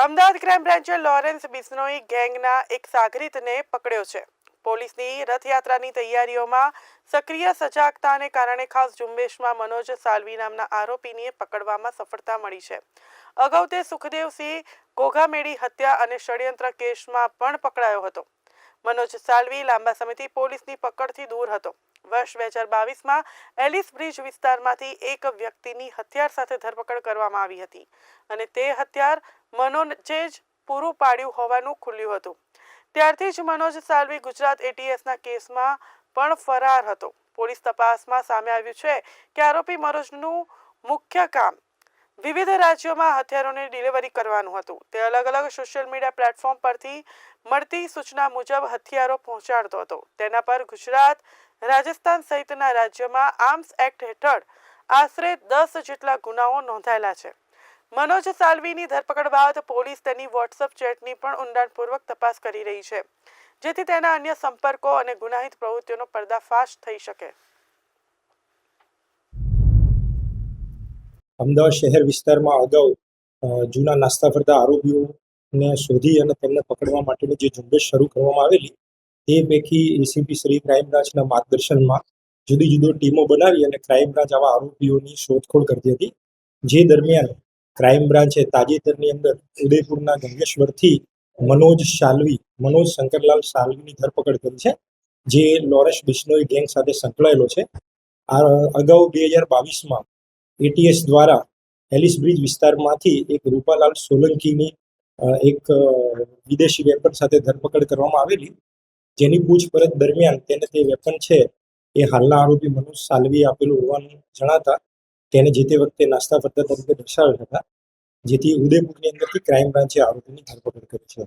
Ahmedabad crime બ્રાન્ચે Lawrence Bishnoi ગેંગના એક સાગરીતને પકડ્યો છે. પોલીસની રથયાત્રાની તૈયારીઓમાં સક્રિય સજાગતાને કારણે ખાસ ઝુંબેશમાં મનોજ સાલવી નામના આરોપીને પકડવામાં સફળતા મળી છે. અગાઉ તે સુખદેવસિંહ ઘોઘામેડી હત્યા અને ષડયંત્ર કેસમાં પણ પકડાયો હતો. મનોજ સાલવી લાંબા સમયથી પોલીસની પકડથી દૂર હતો. વર્ષ બે હજાર બાવીસમાં એલિસ બ્રિજ વિસ્તારમાંથી એક વ્યક્તિની હથિયાર સાથે ધરપકડ કરવામાં આવી હતી અને તે હથિયાર મનોજે જ પૂરું પાડ્યું હોવાનું ખુલ્યું હતું. ત્યારથી જ મનોજ સાલવી ગુજરાત એટીએસના કેસમાં પણ ફરાર હતો. પોલીસ તપાસમાં સામે આવ્યું છે કે આરોપી મનોજનું મુખ્ય કામ વિવિધ રાજ્યોમાં હથિયારોની ડિલિવરી કરવાનું હતું. તે અલગ અલગ સોશિયલ મીડિયા પ્લેટફોર્મ પરથી મળતી સૂચના મુજબ હથિયારો પહોંચાડતો હતો. તેના પર ગુજરાત, રાજસ્થાન સહિતના રાજ્યોમાં આર્મ્સ એક્ટ હેઠળ આશરે દસ જેટલા ગુનાઓ નોંધાયેલા છે. મનોજ સાલવીની ધરપકડ બાદ પોલીસ તેની વોટ્સઅપ ચેટની પણ ઊંડાણપૂર્વક તપાસ કરી રહી છે, જેથી તેના અન્ય સંપર્કો અને ગુનાહિત પ્રવૃત્તિઓનો પર્દાફાશ થઈ શકે. અમદાવાદ શહેર વિસ્તારમાં અગાઉ જૂના નાસ્તા ફરતા આરોપીઓને શોધી અને તેમને પકડવા માટેની જે ઝુંબેશ શરૂ કરવામાં આવેલી, તે પૈકી એસીપી શ્રી ક્રાઇમ બ્રાન્ચના માર્ગદર્શનમાં જુદી જુદી ટીમો બનાવી અને ક્રાઇમ બ્રાન્ચ આવા આરોપીઓની શોધખોળ કરતી હતી, જે દરમિયાન ક્રાઇમ બ્રાન્ચે તાજેતરની અંદર ઉદયપુરના ગંગેશ્વરથી મનોજ શાલવી, મનોજ શંકરલાલ સાલવીની ધરપકડ કરી છે, જે લોરેન્સ બિશ્નોઈ ગેંગ સાથે સંકળાયેલો છે. આ અગાઉ બે હજાર બાવીસમાં એટીએસ દ્વારા એલિસ બ્રિજ વિસ્તારમાંથી એક રૂપાલાલ સોલંકીની એક વિદેશી વેપન સાથે ધરપકડ કરવામાં આવેલી. જેની પૂછપરછ દરમિયાન તેને તે વેપન છે એ હાલના આરોપી મનોજ સાલવીએ આપેલું હોવાનું જણાતા તેને જે તે વખતે નાસ્તા ફરતા તરીકે દર્શાવ્યા હતા, જેથી ઉદયપુરની અંદરથી ક્રાઇમ બ્રાન્ચે આરોપીની ધરપકડ કરી છે.